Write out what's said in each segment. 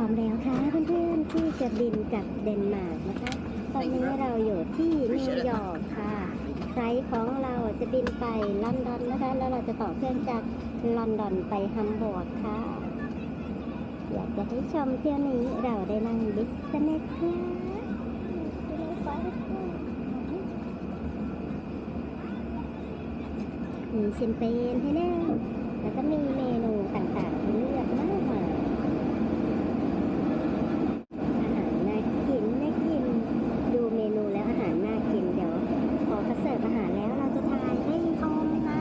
พร้อมแล้วค่ะเพื่อนๆที่จะบินจากเดนมาร์กนะคะ ตอนนี้เราอยู่ที่นิวยอร์กค่ะไฟลท์ของเราจะบินไปลอนดอนนะคะ แล้วเราจะต่อเครื่องจากลอนดอนไปฮัมบูร์กค่ะอยากจะให้ชมเที่ยวนี้เราได้นั่งบิสเนสคลาสมีแชมเปญให้นั่งแล้วก็มีเมนูต่างๆให้เลือกมากมาย อาหารน่ากินน่ากิน ดูเมนูแล้วอาหารน่ากิน เดี๋ยวพอเขาเสิร์ฟอาหารแล้วเราจะทายให้ชมนะ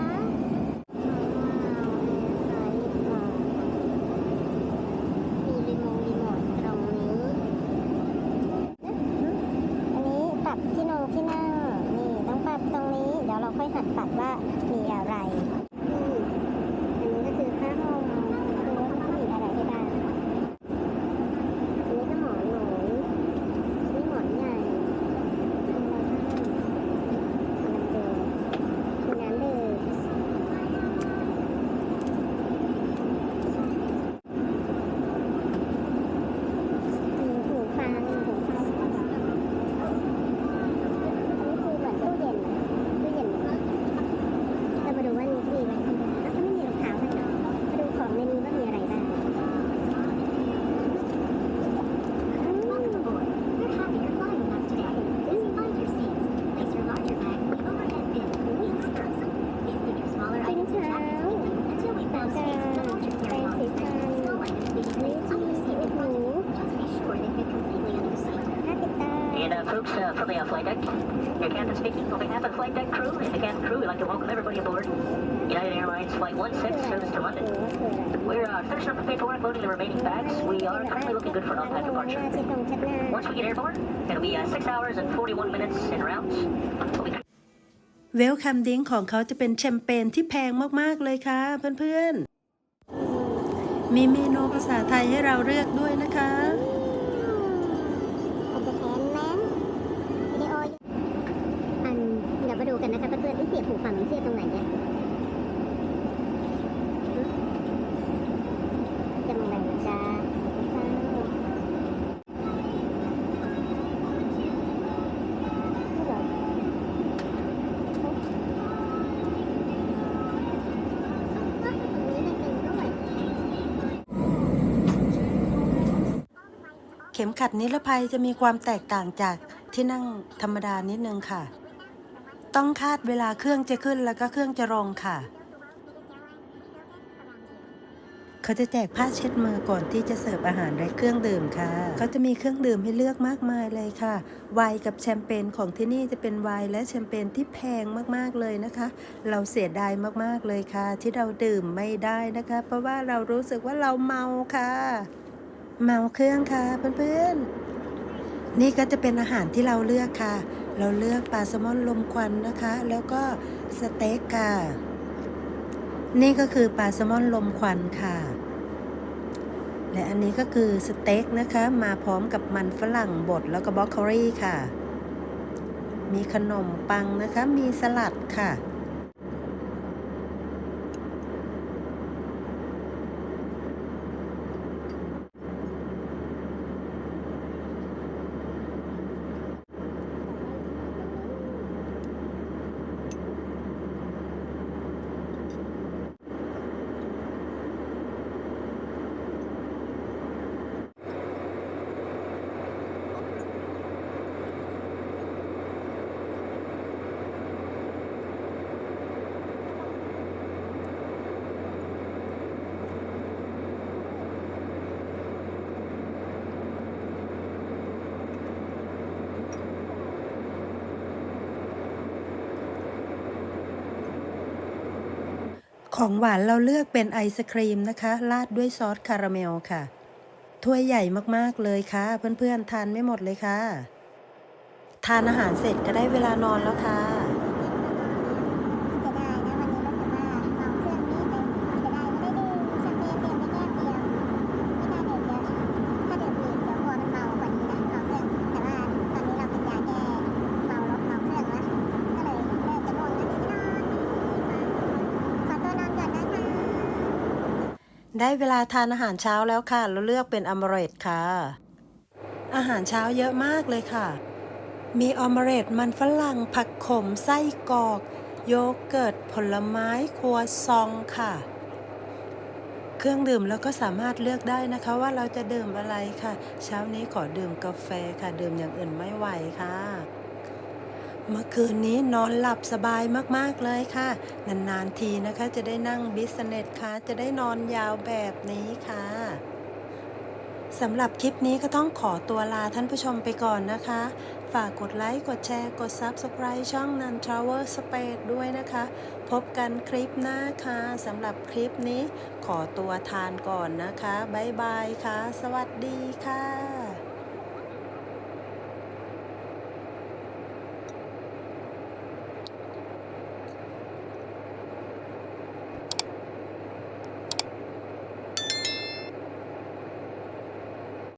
มีรีโมทรีโมทตรงนี้ อันนี้ปรับ ที่นั่งนี่ต้องปรับตรงนี้ เดี๋ยวเราค่อยหัดปรับว่ามีอะไรนี่อันนี้ก็คือผ้าห่มคือว่ามันจะมีอะไรให้บ้าง อันนี้ก็หมอนหนูนี่หมอนใหญ่มีอะไรบ้างลองดูมีน้ำดื่มมีหูฟังหูฟังอันนี้คือเหมือนตู้เย็นอะตู้เย็นเรามาดูว่ามีที่ไหมแล้วก็ไม่มีรองเท้าให้เนาะมาดูของในนี้ว่ามีอะไรบ้าง Welcome aboard. We're happy you're flying with us today. Please find your seats. Place your larger bags in the overhead bin. Wheels first. Please leave your smaller items and jackets with you until we found space to hold your แปรง carry-on. สีฟัน Snow items being นี่ placed ที่ under the seat อุ in ดห front นู of you. Just be sure they fit completely under the seat. ผ้าปิดตา And uh, folks uh, from the uh, flight deck, your captain speaking on behalf of the flight deck crew and the cabin crew, we'd like to welcome everybody aboard United Airlines Flight 16 service to London. We're uh, finishing up the paperwork, loading the remaining bags. We are currently looking good for an on-time departure. Once we get airborne, it'll be uh, 6 hours and 41 minutes en route. We'll be เวลคัมดิ้งของเขาจะเป็นแชมเปญที่แพงมาก ๆ เลยค่ะเพื่อนๆ มีเมนูภาษาไทยให้เราเลือกด้วยนะคะ มันจะแทนแม้วิดีโออันเดี๋ยวมาดูกันนะคะเพื่อนๆที่เสียบหูฟังเสียบตรงไหนเนี่ยจะมองไหนจ้าตรงนี้ไม่เป็นด้วย เข็มขัดนิรภัยจะมีความแตกต่างจากที่นั่งธรรมดานิดนึงค่ะ ต้องคาดเวลาเครื่องจะขึ้นแล้วก็เครื่องจะลงค่ะ เขาจะแจกผ้าเช็ดมือก่อนที่จะเสิร์ฟอาหารและเครื่องดื่มค่ะ เขาจะมีเครื่องดื่มให้เลือกมากมายเลยค่ะ ไวน์กับแชมเปญของที่นี่จะเป็นไวน์และแชมเปญที่แพงมากๆเลยนะคะ เราเสียดายมากๆเลยค่ะ ที่เราดื่มไม่ได้นะคะ เพราะว่าเรารู้สึกว่าเราเมาค่ะ เมาเครื่องค่ะเพื่อนๆ นี่ก็จะเป็นอาหารที่เราเลือกค่ะ เราเลือกปลาแซลมอนลมควันนะคะ แล้วก็สเต็กค่ะ นี่ก็คือปลาแซลมอนลมควันค่ะ และอันนี้ก็คือสเต็กนะคะ มาพร้อมกับมันฝรั่งบดแล้วก็บรอกโคลีค่ะ มีขนมปังนะคะ มีสลัดค่ะ ของหวานเราเลือกเป็นไอศครีมนะคะ ราดด้วยซอสคาราเมลค่ะ ถ้วยใหญ่มากๆเลยค่ะ เพื่อนๆทานไม่หมดเลยค่ะ ทานอาหารเสร็จก็ได้เวลานอนแล้วค่ะ เสียดายนะวันนี้รู้สึกว่าเมาเครื่องนี้ไปเสียดายไม่ได้ดื่มแชมเปญดื่มไปแก้วเดียวไม่น่าดื่มเยอะถ้าดื่มอีกเดี๋ยวกลัวมันเมากว่านี้นะเมาเครื่องแต่ว่าตอนนี้เรากินยาแก้เมารถเมาเครื่องแล้วก็เลยเลิกจะง่วงแล้วเดี๋ยวนอนขอตัวนอนก่อนนะคะ ได้เวลาทานอาหารเช้าแล้วค่ะแล้วเลือกเป็นอมเรตค่ะ อาหารเช้าเยอะมากเลยค่ะ มีออมเรตมันฝรั่งผักขมไส้กรอก โยเกิร์ตผลไม้ครัวซองค่ะ เครื่องดื่มแล้วก็สามารถเลือกได้นะคะว่าเราจะดื่มอะไรค่ะ เช้านี้ขอดื่มกาแฟค่ะ ดื่มอย่างอื่นไม่ไหวค่ะ เมื่อคืนนี้นอนหลับสบายมากๆเลยค่ะ นานๆทีนะคะ จะได้นั่งบิสเนสค่ะ จะได้นอนยาวแบบนี้ค่ะสำหรับคลิปนี้ก็ต้องขอตัวลาท่านผู้ชมไปก่อนนะคะ ฝากกดไลค์ กดแชร์ กด Subscribe ช่อง Nan Travel Space ด้วยนะคะ พบกันคลิปหน้าค่ะสำหรับคลิปนี้ขอตัวทานก่อนนะคะ บ๊ายบายค่ะ สวัสดีค่ะ